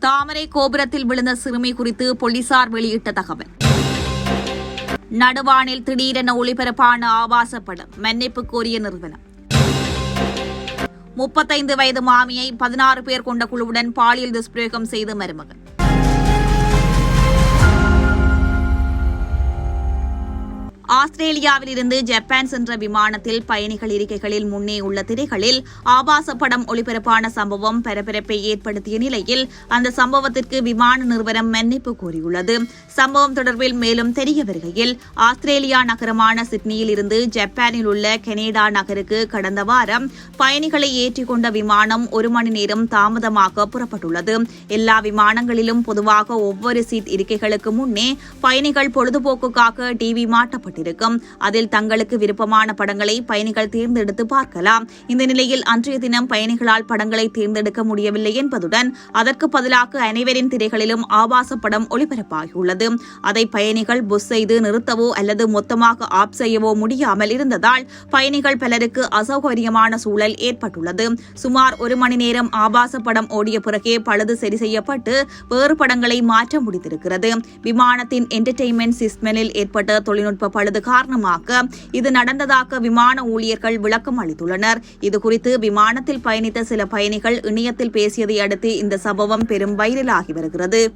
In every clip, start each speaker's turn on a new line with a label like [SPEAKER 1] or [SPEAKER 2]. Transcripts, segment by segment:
[SPEAKER 1] தாமரை கோபுரத்தில் விழுந்த சிறுமி குறித்து போலீசார் வெளியிட்ட தகவல். நடுவானில் திடீரென ஒளிபரப்பான ஆபாச படம் மன்னிப்பு கோரிய நிறுவனம். முப்பத்தைந்து வயது மாமியை பதினாறு பேர் கொண்ட குழுவுடன் பாலியல் துஷ்பிரயோகம் செய்த மருமகன். ஆஸ்திரேலியாவிலிருந்து ஜப்பான் சென்ற விமானத்தில் பயணிகள் இருக்கைகளில் முன்னே உள்ள திரைகளில் ஆபாச படம் ஒளிபரப்பான சம்பவம் பரபரப்பை ஏற்படுத்திய நிலையில் அந்த சம்பவத்திற்கு விமான நிறுவனம் மன்னிப்பு கோரியுள்ளது. சம்பவம் தொடர்பில் மேலும் தெரிய வருகையில் ஆஸ்திரேலியா நகரமான சிட்னியில் இருந்து ஜப்பானில் உள்ள கனேடா நகருக்கு கடந்த வாரம் பயணிகளை ஏற்றிக்கொண்ட விமானம் ஒரு மணி நேரம் தாமதமாக புறப்பட்டுள்ளது. எல்லா விமானங்களிலும் பொதுவாக ஒவ்வொரு சீட் இருக்கைகளுக்கு முன்னே பயணிகள் பொழுதுபோக்குக்காக டிவி மாட்டப்பட்டு காத்திருக்கும் அதில் தங்களுக்கு விருப்பமான படங்களை பயணிகள் தேர்ந்தெடுத்து பார்க்கலாம். இந்த நிலையில் அன்றைய தினம் பயணிகளால் படங்களை தேர்ந்தெடுக்க முடியவில்லை என்பதுடன் அதற்கு பதிலாக அனைவரின் திரைகளிலும் ஆபாச படம் ஒளிபரப்பாகியுள்ளது. அதை பயணிகள் புஷ் செய்து நிறுத்தவோ அல்லது மொத்தமாக ஆப் செய்யவோ முடியாமல் இருந்ததால் பயணிகள் பலருக்கு அசௌகரியமான சூழல் ஏற்பட்டுள்ளது. சுமார் ஒரு மணி நேரம் ஆபாச படம் ஓடிய பிறகே பழுது சரி செய்யப்பட்டு வேறு படங்களை மாற்ற முடிந்திருக்கிறது. விமானத்தின் என்டர்டெயின்மெண்ட் சிஸ்டமில் ஏற்பட்ட தொழில்நுட்ப பழுது காரணமாக இது நடந்ததாக விமான ஊழியர்கள் விளக்கம் அளித்துள்ளனர். இதுகுறித்து விமானத்தில் பயணித்த சில பயணிகள் இணையத்தில் பேசியதை அடுத்து இந்த சம்பவம் பெரும் வைரலாகி வருகிறது.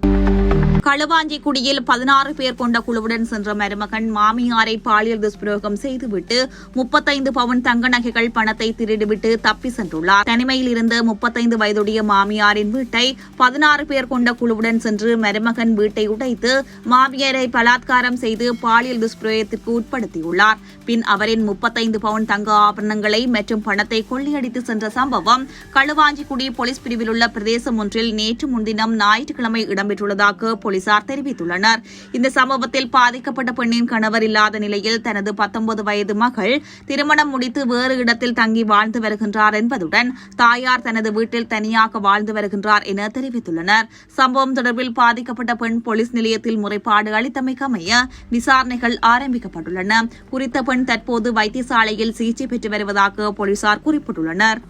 [SPEAKER 1] களுவாஞ்சிக்குடியில் பதினாறு பேர் கொண்ட குழுவுடன் சென்ற மருமகன் மாமியாரை பாலியல் துஷ்பிரயோகம் செய்துவிட்டு முப்பத்தைந்து பவுன் தங்க நகைகள் பணத்தை திருடிவிட்டு தப்பி சென்றுள்ளார். தனிமையில் இருந்த முப்பத்தைந்து வயதுடைய மாமியாரின் வீட்டை பதினாறு பேர் கொண்ட குழுவுடன் சென்று மருமகன் வீட்டை உடைத்து மாமியாரை பலாத்காரம் செய்து பாலியல் துஷ்பிரயோகத்திற்கு உட்படுத்தியுள்ளார். பின் அவரின் முப்பத்தைந்து பவுன் தங்க ஆபரணங்களை மற்றும் பணத்தை கொள்ளையடித்து சென்ற சம்பவம் களுவாஞ்சிக்குடி போலீஸ் பிரிவில் உள்ள பிரதேசம் ஒன்றில் நேற்று முன்தினம் ஞாயிற்றுக்கிழமை இடம்பெற்றுள்ளதாக போலீசார் தெரிவித்துள்ளனர். இந்த சம்பவத்தில் பாதிக்கப்பட்ட பெண்ணின் கணவர் இல்லாத நிலையில் தனது பத்தொன்பது வயது மகள் திருமணம் முடித்து வேறு இடத்தில் தங்கி வாழ்ந்து வருகின்றார் என்பதுடன் தாயார் தனது வீட்டில் தனியாக வாழ்ந்து வருகின்றார் என தெரிவித்துள்ளனர். சம்பவம் தொடர்பில் பாதிக்கப்பட்ட பெண் போலீஸ் நிலையத்தில் முறைப்பாடு அளித்தமைக்கமைய விசாரணைகள் ஆரம்பிக்கப்பட்டுள்ளன. குறித்த பெண் தற்போது வைத்தியசாலையில் சிகிச்சை பெற்று வருவதாக போலீசார் குறிப்பிட்டுள்ளனர்.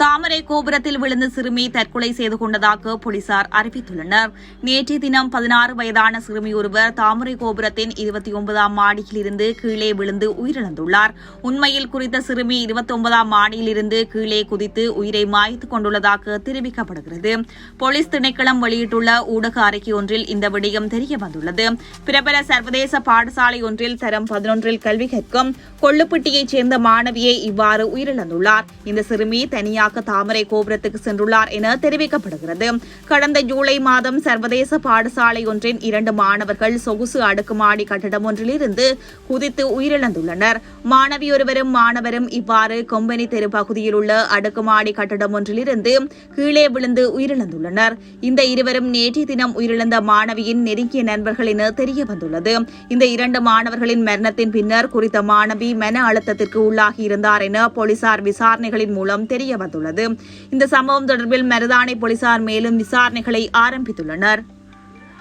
[SPEAKER 1] தாமரை கோபுரத்தில் விழுந்த சிறுமி தற்கொலை செய்து கொண்டதாக போலீசார் அறிவித்துள்ளனர். நேற்றைய தினம் பதினாறு வயதான சிறுமி ஒருவர் தாமரை கோபுரத்தின் இருபத்தி ஒன்பதாம் மாடியிலிருந்து கீழே விழுந்து உயிரிழந்துள்ளார். உண்மையில் குறித்த சிறுமி இருபத்தி ஒன்பதாம் மாடியிலிருந்து கீழே குதித்து உயிரை மாய்த்துக் கொண்டுள்ளதாக தெரிவிக்கப்படுகிறது. போலீஸ் திணைக்களம் வெளியிட்டுள்ள ஊடக அறிக்கை ஒன்றில் இந்த விடயம் தெரிய வந்துள்ளது. பிரபல சர்வதேச பாடசாலை ஒன்றில் தரம் பதினொன்றில் கல்வி கற்கும் கொள்ளுப்பட்டியைச் சேர்ந்த மாணவியை இவ்வாறு உயிரிழந்துள்ளார். இந்த சிறுமி தனியாக தாமரை கோபுரத்துக்கு சென்றுள்ளார் என தெரிவிக்கப்படுகிறது. கடந்த ஜூலை மாதம் சர்வதேச பாடசாலை ஒன்றின் இரண்டு மாணவர்கள் சொகுசு அடுக்குமாடி கட்டடம் ஒன்றிலிருந்து குதித்து உயிரிழந்துள்ளனர். மாணவி ஒருவரும் மாணவரும் இவ்வாறு கொம்பனி தெரு பகுதியில் உள்ள அடுக்குமாடி கட்டடம் ஒன்றிலிருந்து கீழே விழுந்து உயிரிழந்துள்ளனர். இந்த இருவரும் நேற்றைய தினம் உயிரிழந்த மாணவியின் நெருங்கிய நண்பர்கள் என தெரிய வந்துள்ளது இந்த இரண்டு மாணவர்களின் மரணத்தின் பின்னர் குறித்த மாணவி மன அழுத்தத்திற்கு உள்ளாகி இருந்தார் என போலீசார் விசாரணைகளின் மூலம் தெரிய வந்துள்ளது இந்த சம்பவம் தொடர்பில் மருதானை போலீசார் மேலும் விசாரணைகளை ஆரம்பித்துள்ளனர்.